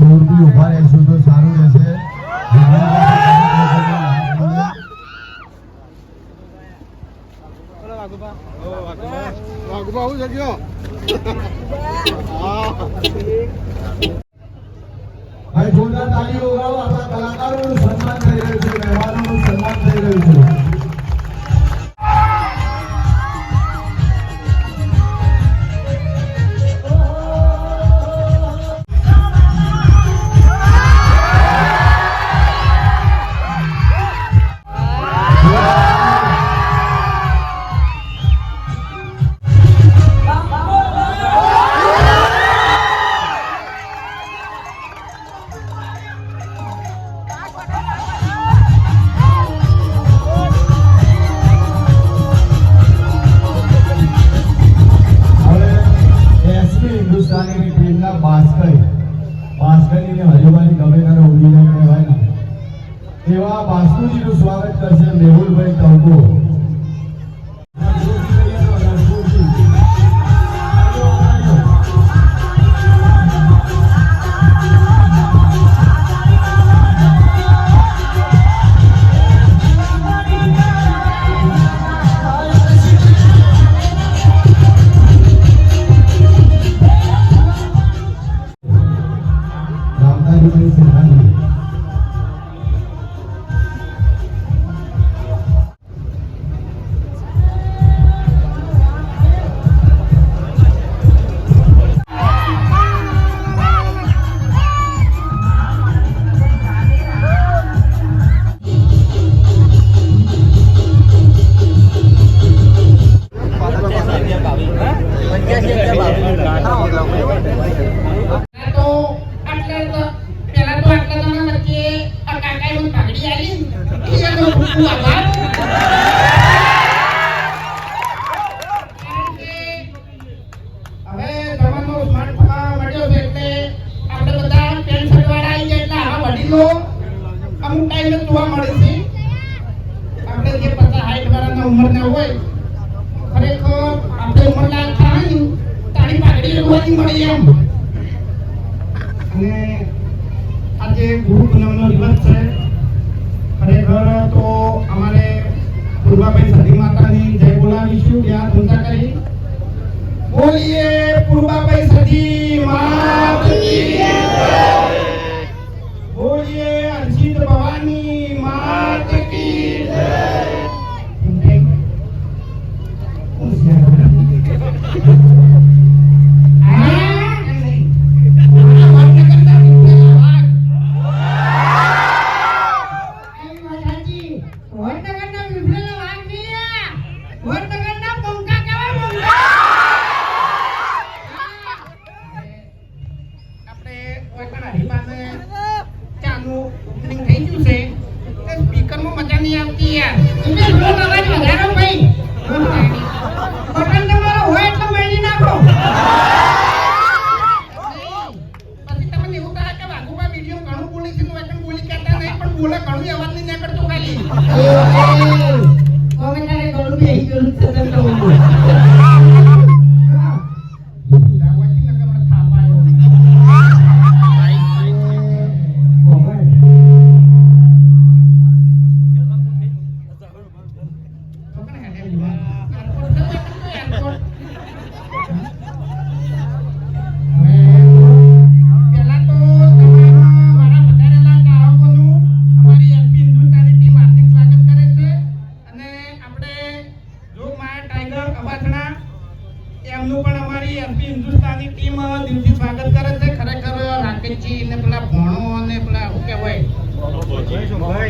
મૂર્તિ ઊભા રહેશું તો સારું રહેશે. વાઘુબા. વાઘુબા હું એવા વાસ્તુજીનું સ્વાગત કરશે મેહુલભાઈ તંકો આજે અમારે પૂર્વાબેન સતી માતાની જય બોલાવીશું ત્યાં પૂજા કરી. બોલીએ પૂર્વાબેન સતી માત બોલીએ દિલથી સ્વાગત કરે છે. ખરેખર રાકેશજી ને પેલા ભણો અને પેલા શું કહેવાય?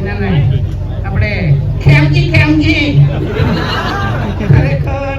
ના ના. આપણે ખેમજી ખેમજી. ખરેખર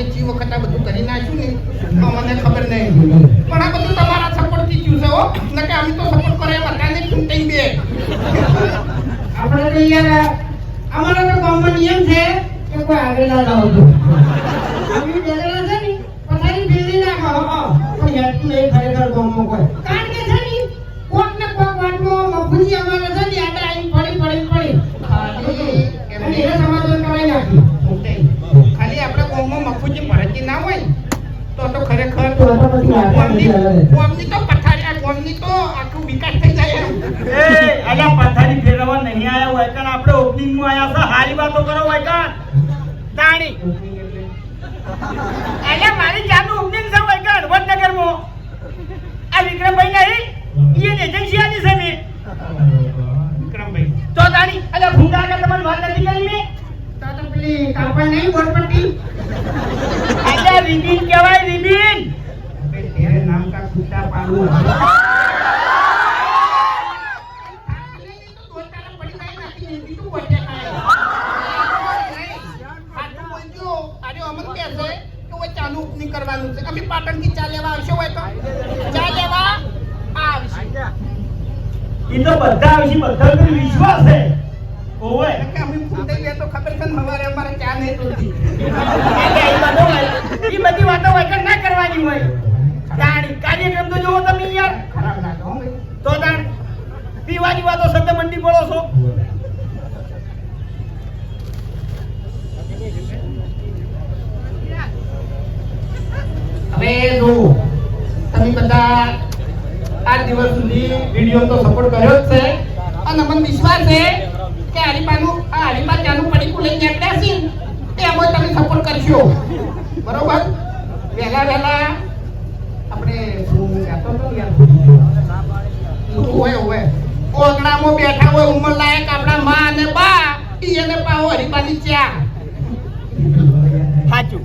મને ચી વખત આ બધું કરી નાખ્યું ને તો મને ખબર નહીં. પણ આ બધું તમારા સપોર્ટથી થયું છે હો. નકે અમે તો સપોર્ટ કરે બધાને ચૂંટાઈ બે. આપણે તો યાર અમારા તો ગામમાં નિયમ છે કે કોઈ આગળ ના લાવતું અમે ડરેલા છે ને પથારી ભેળી નાખો પણ હેતું નહીં ખરેખર ગામમાં કોઈ. કોમની તો એજન્સી આની છે વિક્રમભાઈ તો તાણી અલ્યા ભૂંડા આગળ તમારી નથી કરી મેં? તો તો પેલી ચા લેવા બધા ખબર છે હવારે અમારે ચા નહીં તોડી બધી વાતો વગર ના કરવાની હોય. તાણી કાર્યક્રમ તો જોવો તમે યાર. તો તાણ પીવાની વાતો શબ્દ મંડી પડો છો. હવે જો તમે બધા આ દિવસ સુધી વીડિયો તો સપોર્ટ કર્યો છે. અને મને વિશ્વાસ છે કે હરિપાનું, આ હરિપા ચાનું પડીકું લઈને નીકળ્યા છે ને એમાં તમે સપોર્ટ કરશો. બરોબર? વહેલા વહેલા કહેતો હતો ને યાર ભૂલી ગયો. હોય હોય. ઓગણામાં બેઠા હોય ઉંમર લાયક આપણા માં અને બા. એને પાવો હરીબાની ચા. સાચું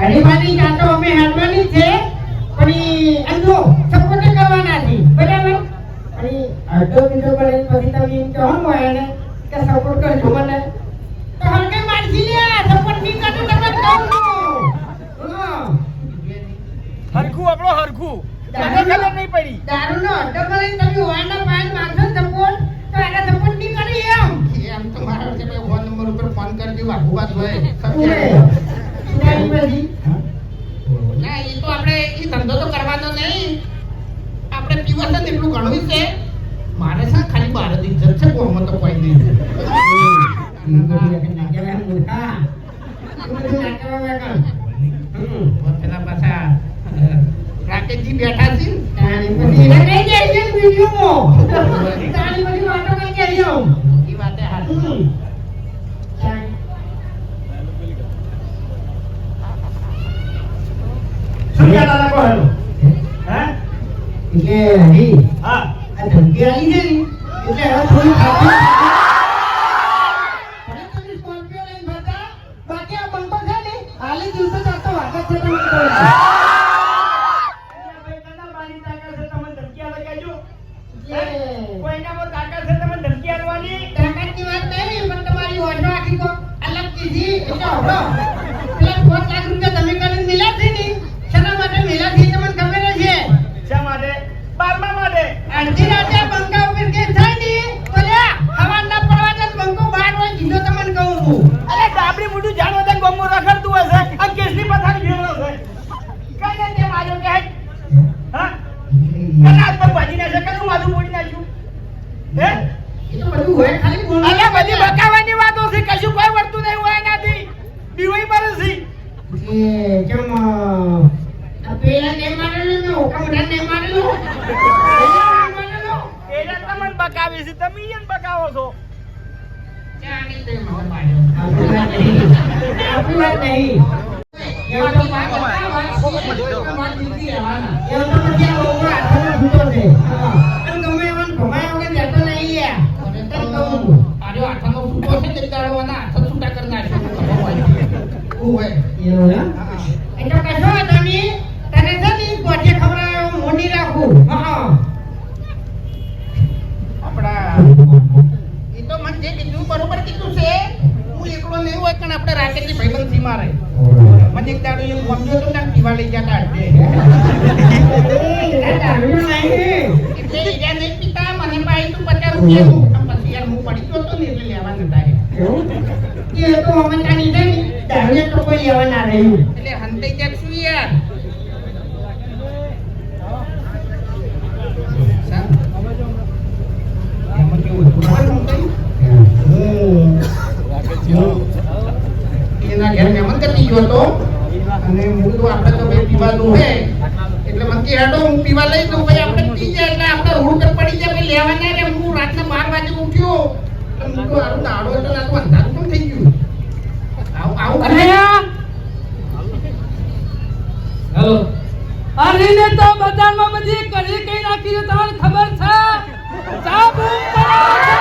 હરીબાની ચા તો અમે હાલવાની છે પણ ઈ સપોર્ટ કરવાના છે. બરાબર? અને અડધો મિનિટો પર પછી તમે એમ કહો હોય એને. કે સપોર્ટ કરજો મને. તો હરકે મારજી લે સપોર્ટ નહીં કરતો તમે કહું હરખું આપણો હરખું. તને ખબર નહીં પડી દારૂનો અડ્ડો કરીને તમે ઓવાના પાયે મારશો સપોર્ટ તો એને સપોર્ટ નહીં કરી એમ એમ તો મારા છે ભાઈ ફોન નંબર ઉપર ફોન કરજો વાઘુવાત હોય ના એ તો આપણે એ ધંધો તો કરવાનો નહીં આપણે પીવા છે ને એટલું ઘણું છે મારે છે ખાલી બાર જ ઇજ્જત છે કોમાં તો કોઈ નહીં પાછા રાકેશજી બેઠા છે. એ વાતે હાચી. કહેતા હતા કહો હેલો. હે? હા? ધમકી આવી છે ને એટલે હવે થોડી તમે ફરતા, બાકી આ બંકો છે ને હાલે દિવસે ચાલતો વાગત છે તમને આપણી વાત નહીં એમાંથી એના ઘેર મહેમાન કરતી ગયો હતો અને હું આપણે તો ભાઈ પીવાનું હે એટલે મને કે હેડો હું પીવા લઈ દઉં ભાઈ. આપણે પી જાય એટલે આપણે રોડ પર પડી જાય ભાઈ લેવા ના એટલે હું રાતના બાર વાગે ઉઠ્યો. એટલે હું તો આરું દાડો એટલે ને આ તો અંધારું પણ થઈ ગયું. આવું આવું કરે હેલો. અરીને તો બજારમાં બધી કરી કઈ નાખી છે તમને ખબર છે? ચા બૂમ પડે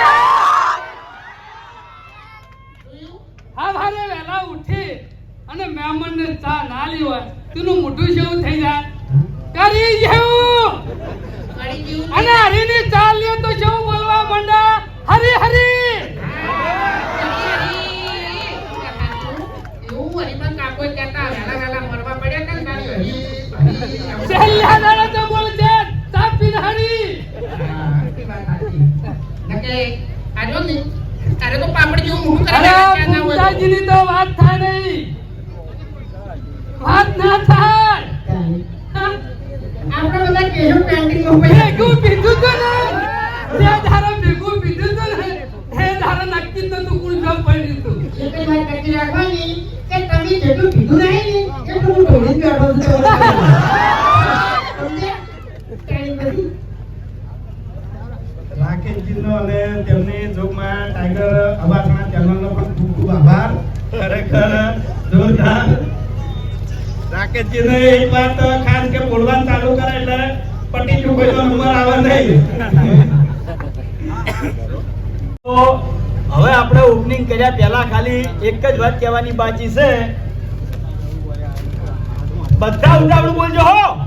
હા ભારે વહેલા ઉઠી અને મહેમાનને ચા ના લી હોય તેનું મોઢું જેવું થઈ જાય જેટલું પીધું નહીં એટલું હું ઢોળી બેઠો છું. રાકેશજીનો અને તેમની જોગમાં ટાઈગર અવાસણા ચેનલનો પણ ખૂબ ખૂબ આભાર ખરેખર જોરદાર રાકેશજીને એક વાત ખાસ કે બોલવાનું ચાલુ કરે એટલે પટી ચૂકેલો નંબર આવે નહીં તો હવે આપણે ઓપનિંગ કર્યા પહેલા ખાલી એક જ વાત કહેવાની બાકી છે. બધા ઉતાવળું બોલજો હો.